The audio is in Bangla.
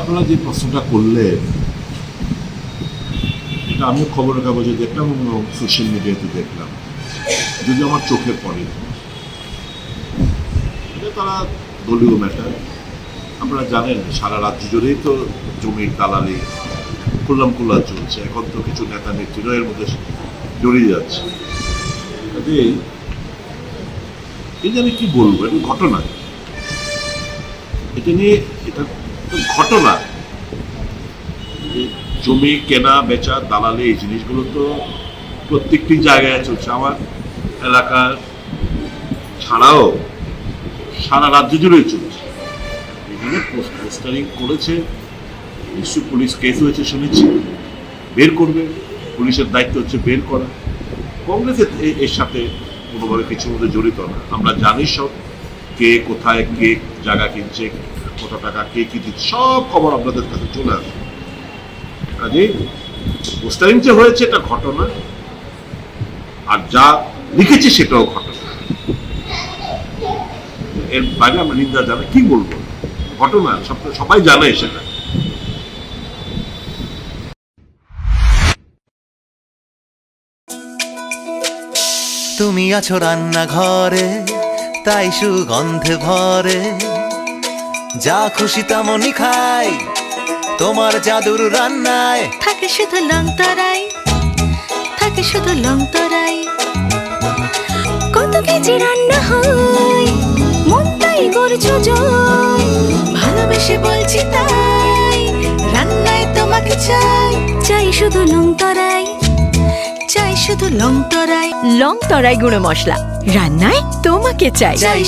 আপনারা যে প্রশ্নটা করলেন, এটা আমিও খবরের কাগজে দেখলাম এবং সোশ্যাল মিডিয়াতে দেখলাম। যদি আমার চোখে পড়ে, এটা তারা দলীয় ম্যাটার আপনারা জানেন, সারা রাজ্য জুড়েই তো জমির দালালি খুল্লাম খুল্লা চলছে। এখন তো কিছু নেতা নেত্রীরা এর মধ্যে জড়িয়ে যাচ্ছে। কাজেই এই যে আমি কি বলব এটা ঘটনা। এটা নিয়ে এটা ঘটনা। জমি কেনা, বেচা, দালালি, এই জিনিসগুলো তো প্রত্যেকটি জায়গায় চলছে। আমার এলাকার ছাড়াও সারা রাজ্য জুড়েই চলছে। এখানে পোস্টারিং করেছে, নিশ্চয় পুলিশ কেস হয়েছে শুনেছি। বের করবে, পুলিশের দায়িত্ব হচ্ছে বের করা। কংগ্রেস এ- এ- এর সাথে কোনোভাবে কিছুর মধ্যে জড়িত না। আমরা জানি সব, কে কোথায়, কে জায়গা কিনছে কত টাকা, কে কি দিচ্ছে, সব খবর আপনাদের কাছে চলে আসে। কাজেই পোস্টারিং যে হয়েছে এটা ঘটনা, আর যা লিখেছে সেটাও ঘটনা। এর বাইরে আমরা নিন্দা কি বলব? ঘটনা সবাই জানে সেটা। তুমি আছো রান্নাঘরে, তাই সুগন্ধে ভরে। যা খুশি তেমনই খাই। তোমার জাদুর রান্নায় থাকে শুধু লং তরাই থাকে শুধু লং তরাই। কত কেজি রান্না হয় মনটাই করছ জয়। ভালোবেসে বলছি তাই রান্নায় তোমাকে চাই। চাই শুধু লং তরাই চাই শুধু লং তরাই। লং তরাই গুঁড়ো মশলা রান্নায় তোমাকে চাই। চাই